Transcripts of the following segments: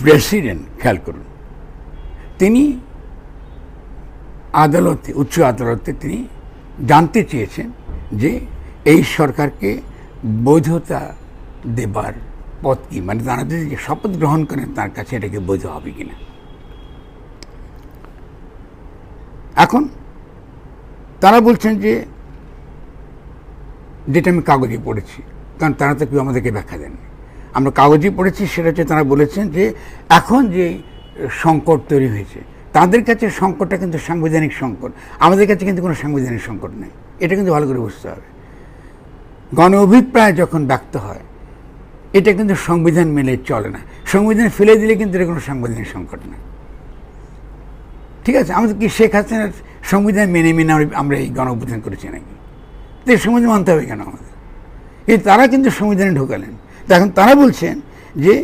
President খেয়াল করুন। তিনি আদালতে, উচ্চ আদালতে তিনি জানতে চেয়েছেন যে এই সরকারকে বৈধতা দেবার পথ কি? মানে তারা যদি শপথ গ্রহণ করেন তার কাছে এটাকে বৈধ হবে কিনা? এখন তারা বলছেন যে যেটা আমি কাগজে পড়েছি, কারণ তারা তো কেউ আমাদেরকে ব্যাখ্যা দেননি। আমরা কাগজে পড়েছি, সেটা হচ্ছে তারা বলেছেন যে এখন যে সংকট তৈরি হয়েছে, তাদের কাছে সংকটটা কিন্তু সাংবিধানিক সংকট। আমাদের কাছে কিন্তু কোনো সাংবিধানিক সংকট নেই। এটা কিন্তু ভালো করে বুঝতে হবে। গণ অভিপ্রায় যখন ব্যক্ত হয়, এটা কিন্তু সংবিধান মেনে চলে না। সংবিধান ফেলে দিলে কিন্তু এটা কোনো সাংবিধানিক সংকট না। ঠিক আছে, আমাদের কি শেখ হাসিনার সংবিধান মেনে মেনে আমরা- এই গণ অভ্যুত্থান করেছি নাকি? তো সংবিধান মানতে হবে কেন আমাদের? কিন্তু তারা কিন্তু সংবিধানে ঢোকালেন। এখন তারা বলছেন যে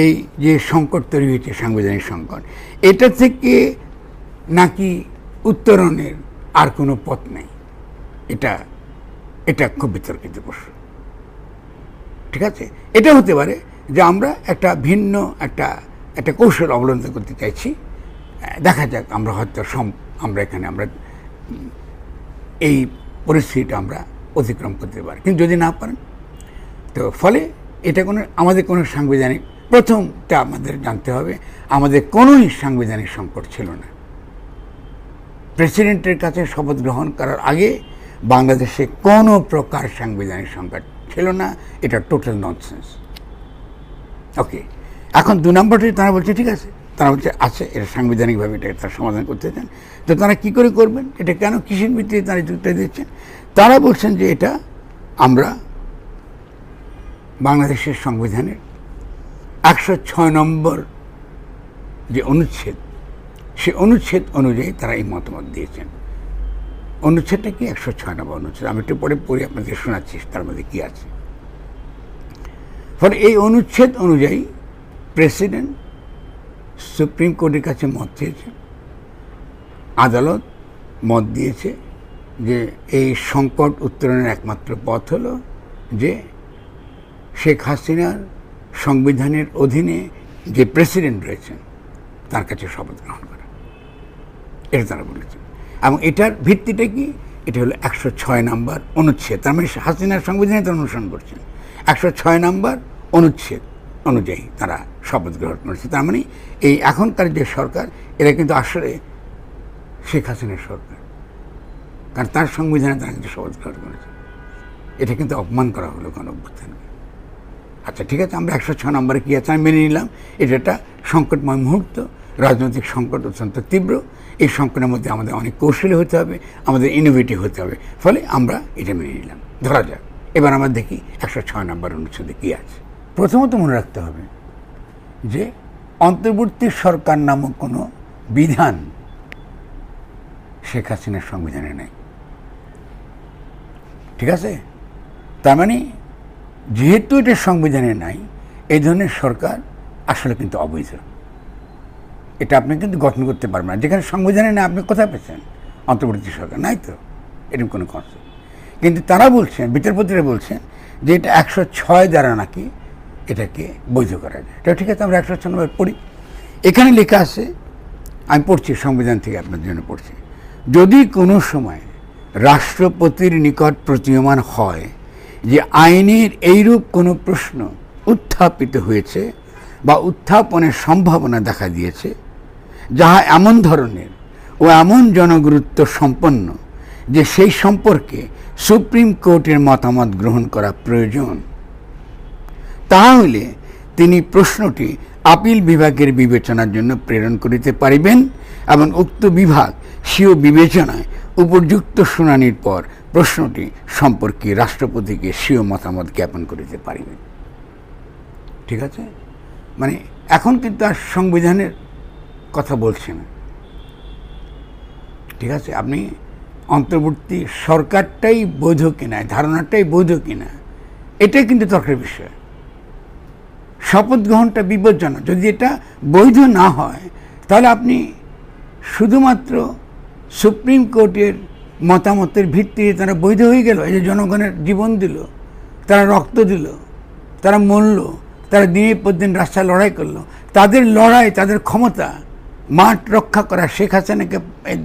এই যে সংকট তৈরি হয়েছে সাংবিধানিক সংকট, এটা থেকে নাকি উত্তরণের আর কোনো পথ নেই? এটা এটা খুব বিতর্কিত প্রশ্ন। ঠিক আছে? এটা হতে পারে যে আমরা একটা ভিন্ন একটা একটা কৌশল অবলম্বন করতে চাইছি। দেখা যাক, আমরা হয়তো সম, আমরা এখানে আমরা এই পরিস্থিতিটা আমরা অতিক্রম করতে পারি। কিন্তু যদি না পারেন, তো ফলে এটা কোনো, আমাদের কোনো সাংবিধানিক প্রথমটা আমাদের জানতে হবে, আমাদের কোনোই সাংবিধানিক সংকট ছিল না। প্রেসিডেন্টের কাছে শপথ গ্রহণ করার আগে বাংলাদেশে কোনো প্রকার সাংবিধানিক সংকট ছিল না, এটা টোটাল ননসেন্স ওকে এখন দু নম্বরটি তারা বলছে, ঠিক আছে। তারা বলছে আছে এটা সাংবিধানিকভাবে এটা তারা সমাধান করতে চান। তো তারা কি করে করবেন? এটা কেন কিসের ভিত্তিতে তারা যুক্তি দিচ্ছেন? তারা বলছেন যে এটা আমরা বাংলাদেশের সংবিধানের একশো ছয় নম্বর যে অনুচ্ছেদ, সে অনুচ্ছেদ অনুযায়ী তারা এই মতামত দিয়েছেন। অনুচ্ছেদটা কি? একশো ছয় নম্বর অনুচ্ছেদ। আমি একটু পরে পড়ে আপনাদের শোনাচ্ছি তার মধ্যে কি আছে। ফলে এই অনুচ্ছেদ অনুযায়ী প্রেসিডেন্ট সুপ্রিম কোর্টের কাছে মত চেয়েছে, আদালত মত দিয়েছে যে এই সংকট উত্তরণের একমাত্র পথ হলো যে শেখ হাসিনার সংবিধানের অধীনে যে প্রেসিডেন্ট রয়েছেন, তার কাছে শপথ গ্রহণ করা। এটা তারা বলেছেন। এবং এটার ভিত্তিটা কি? এটা হলো একশো ছয় নাম্বার অনুচ্ছেদ। তার মানে হাসিনার সংবিধানে তারা অনুসরণ করছেন। একশো ছয় নাম্বার অনুচ্ছেদ অনুযায়ী তারা শপথ গ্রহণ করেছে। তার মানে এই এখনকার যে সরকার, এরা কিন্তু আসলে শেখ হাসিনার সরকার। কারণ তার সংবিধানে তারা কিন্তু শপথ গ্রহণ করেছে। এটা কিন্তু অপমান করা হলো গণ অভ্যুত্থানকে আচ্ছা ঠিক আছে, আমরা একশো ছ নম্বরে কী আছে? আমি মেনে নিলাম। এটা একটা সংকটময় মুহূর্ত, রাজনৈতিক সংকট অত্যন্ত তীব্র। এই সংকটের মধ্যে আমাদের অনেক কৌশলী হতে হবে, আমাদের ইনোভেটিভ হতে হবে। ফলে আমরা এটা মেনে নিলাম। ধরা যাক, এবার আমরা দেখি একশো ছয় নম্বর অনুচ্ছেদে কী আছে। প্রথমত মনে রাখতে হবে যে অন্তর্বর্তী সরকার নামক কোনো বিধান শেখ হাসিনার সংবিধানে নেই। ঠিক আছে? তার মানে যেহেতু এটা সংবিধানে নাই, এই ধরনের সরকার আসলে কিন্তু অবৈধ। এটা আপনি কিন্তু গঠন করতে পারবেন না। যেখানে সংবিধানে না আপনি কোথায় পেয়েছেন? অন্তর্বর্তী সরকার, নাই তো? এরকম কোনো কনসেপ্ট কিন্তু তারা বলছেন, বিচারপতিরা বলছেন যে এটা একশো ছয় দ্বারা নাকি এটাকে বৈধ করা যায়। এটা ঠিক আছে, আমরা একশো ছয় নম্বর পড়ি। এখানে লেখা আছে, আমি পড়ছি, সংবিধান থেকে আপনার জন্য পড়ছি। যদি কোনো সময় রাষ্ট্রপতির নিকট প্রতীয়মান হয় যে আইনের এইরূপ কোনো প্রশ্ন উত্থাপিত হয়েছে বা উত্থাপনের সম্ভাবনা দেখা দিয়েছে, যাহা এমন ধরনের ও এমন জনগুরুত্ব সম্পন্ন যে সেই সম্পর্কে সুপ্রিম কোর্টের মতামত গ্রহণ করা প্রয়োজন তাহলে তিনি প্রশ্নটি আপিল বিভাগের বিবেচনার জন্য প্রেরণ করিতে পারিবেন এবং উক্ত বিভাগ স্বীয় বিবেচনায় উপযুক্ত শুনানির পর প্রশ্নটি সম্পর্কে রাষ্ট্রপতিকে স্বীয় মতামত জ্ঞাপন করিতে পারিবেন ঠিক আছে? মানে এখন কিন্তু আর সংবিধানের কথা বলছে না। ঠিক আছে? আপনি অন্তর্বর্তী সরকারটাই বৈধ কিনা, ধারণাটাই বৈধ কিনা, এটাই কিন্তু তর্কের বিষয়। শপথ গ্রহণটা বিপজ্জনক। যদি এটা বৈধ না হয়, তাহলে আপনি শুধুমাত্র সুপ্রিম কোর্টের মতামতের ভিত্তিতে তারা বৈধ হয়ে গেল। এই যে জনগণের জীবন দিল, তারা রক্ত দিল, তারা মরল, তারা দিনের পর দিন রাস্তায় লড়াই করল। তাদের লড়াই, তাদের ক্ষমতা, মাঠ রক্ষা করা, শেখ হাসিনাকে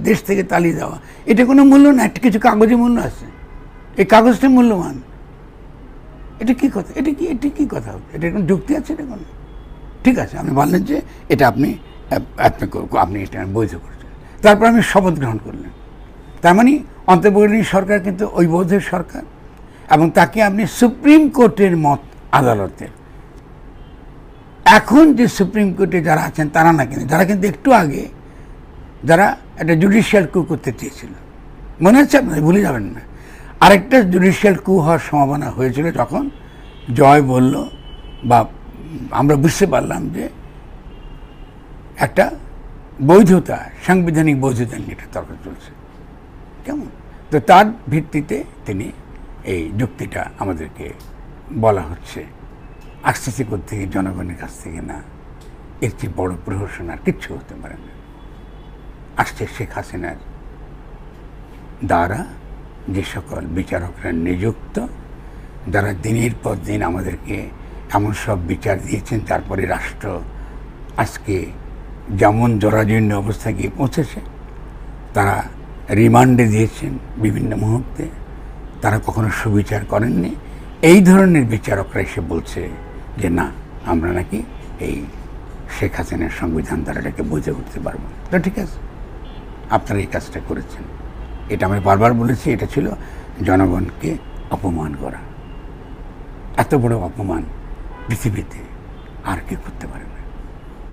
দেশ থেকে তাড়িয়ে দেওয়া, এটা কোনো মূল্য না, একটা কিছু কাগজে মূল্য আছে। এই কাগজটা মূল্যবান। এটা কি কথা? এটা কি এটা কি কথা? এটা কোনো যুক্তি আছে এটা কোনো? ঠিক আছে আপনি বললেন যে এটা আপনি আপনি আপনি এটা বৈধ করছেন। তারপর আমি শপথ গ্রহণ করলেন। তার মানে অন্তর্বর্তী সরকার কিন্তু ওই বৌদ্ধের সরকার এবং তাকে আপনি সুপ্রিম কোর্টের মত আদালতের। এখন যে সুপ্রিম কোর্টে যারা আছেন, তারা না কিন্তু, যারা কিন্তু একটু আগে যারা একটা জুডিশিয়াল কু করতে চেয়েছিল। মনে হচ্ছে আপনার? ভুলে যাবেন না। আরেকটা জুডিশিয়াল কু হওয়ার সম্ভাবনা হয়েছিল যখন জয় বলল, বা আমরা বুঝতে পারলাম যে একটা বৈধতা, সাংবিধানিক বৈধতা নিয়ে একটা তর্ক চলছে। কেমন? তো তার ভিত্তিতে তিনি এই যুক্তিটা আমাদেরকে বলা হচ্ছে। আসতেছে থেকে জনগণের কাছ থেকে না, এর চেয়ে বড় প্রহসন আর কিচ্ছু হতে পারে না। আসছে শেখ হাসিনার দ্বারা যে সকল বিচারকরা নিযুক্ত, যারা দিনের পর দিন আমাদেরকে এমন সব বিচার দিয়েছেন, তারপরে রাষ্ট্র আজকে যেমন জরাজীর্ণ অবস্থায় গিয়ে পৌঁছেছে, তারা রিমান্ডে দিয়েছেন বিভিন্ন মুহূর্তে, তারা কখনো সুবিচার করেননি। এই ধরনের বিচারকরা এসে বলছে যে, না, আমরা নাকি এই শেখ হাসিনার সংবিধান দ্বারা এটাকে বুঝে উঠতে পারব তো ঠিক আছে, আপনারা এই কাজটা করেছেন। এটা আমি বারবার বলেছি, এটা ছিল জনগণকে অপমান করা। এত বড় অপমান পৃথিবীতে আর কি করতে পারে